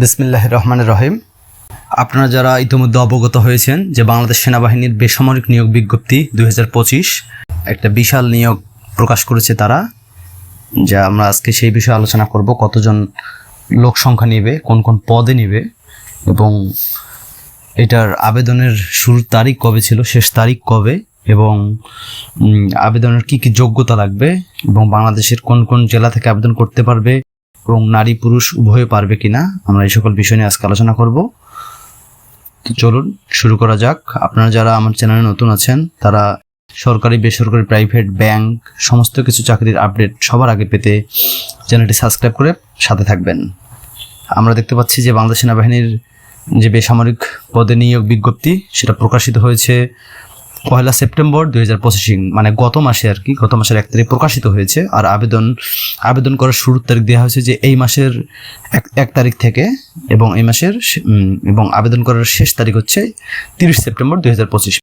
বিসমিল্লাহ রহমান রহিম। আপনারা যারা ইতিমধ্যে অবগত হয়েছেন যে বাংলাদেশ সেনাবাহিনীর বেসামরিক নিয়োগ বিজ্ঞপ্তি দুই হাজার পঁচিশ একটা বিশাল নিয়োগ প্রকাশ করেছে তারা, যা আমরা আজকে সেই বিষয়ে আলোচনা করব, কতজন লোক সংখ্যা নেবে, কোন কোন পদে নেবে, এবং এটার আবেদনের শুরুর তারিখ কবে ছিল, শেষ তারিখ কবে, এবং আবেদনের কি কি যোগ্যতা লাগবে, এবং বাংলাদেশের কোন কোন জেলা থেকে আবেদন করতে পারবে এবং নারী পুরুষ উভয়ে পারবে কিনা, আমরা এই সকল বিষয় নিয়ে আজকে আলোচনা করব। চলুন, শুরু করা যাক। আপনারা যারা আমার চ্যানেলে নতুন আছেন, তারা সরকারি, বেসরকারি, প্রাইভেট, ব্যাংক, সমস্ত কিছু চাকরির আপডেট সবার আগে পেতে চ্যানেলটি সাবস্ক্রাইব করে সাথে থাকবেন। আমরা দেখতে পাচ্ছি যে বাংলাদেশ সেনাবাহিনীর যে বেসামরিক পদে নিয়োগ বিজ্ঞপ্তি, সেটা প্রকাশিত হয়েছে পয়লা সেপ্টেম্বর দুই মানে গত মাসে আর কি, গত মাসের এক তারিখ প্রকাশিত হয়েছে। আর আবেদন আবেদন করার শুরুর তারিখ দেওয়া হয়েছে যে এই মাসের এক এক তারিখ থেকে এবং এই মাসের এবং আবেদন করার শেষ তারিখ হচ্ছে তিরিশ সেপ্টেম্বর দুই হাজার পঁচিশ।